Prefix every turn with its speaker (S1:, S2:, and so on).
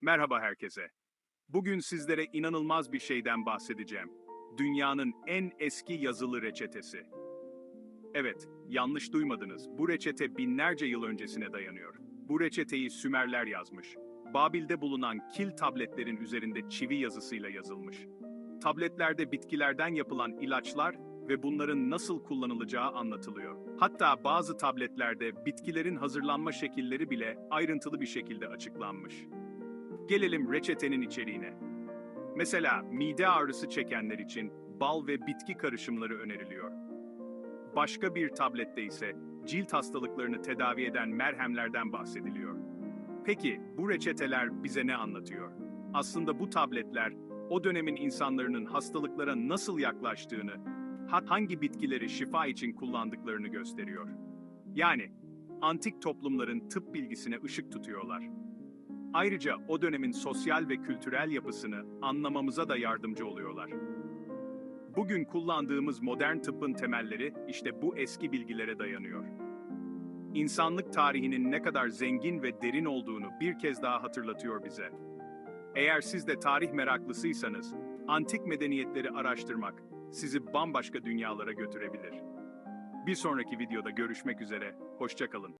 S1: Merhaba herkese. Bugün sizlere inanılmaz bir şeyden bahsedeceğim. Dünyanın en eski yazılı reçetesi. Evet, yanlış duymadınız. Bu reçete binlerce yıl öncesine dayanıyor. Bu reçeteyi Sümerler yazmış. Babil'de bulunan kil tabletlerin üzerinde çivi yazısıyla yazılmış. Tabletlerde bitkilerden yapılan ilaçlar ve bunların nasıl kullanılacağı anlatılıyor. Hatta bazı tabletlerde bitkilerin hazırlanma şekilleri bile ayrıntılı bir şekilde açıklanmış. Gelelim reçetenin içeriğine. Mesela mide ağrısı çekenler için bal ve bitki karışımları öneriliyor. Başka bir tablette ise cilt hastalıklarını tedavi eden merhemlerden bahsediliyor. Peki bu reçeteler bize ne anlatıyor? Aslında bu tabletler o dönemin insanların hastalıklara nasıl yaklaştığını, hangi bitkileri şifa için kullandıklarını gösteriyor. Yani antik toplumların tıp bilgisine ışık tutuyorlar. Ayrıca o dönemin sosyal ve kültürel yapısını anlamamıza da yardımcı oluyorlar. Bugün kullandığımız modern tıbbın temelleri işte bu eski bilgilere dayanıyor. İnsanlık tarihinin ne kadar zengin ve derin olduğunu bir kez daha hatırlatıyor bize. Eğer siz de tarih meraklısıysanız, antik medeniyetleri araştırmak sizi bambaşka dünyalara götürebilir. Bir sonraki videoda görüşmek üzere, hoşçakalın.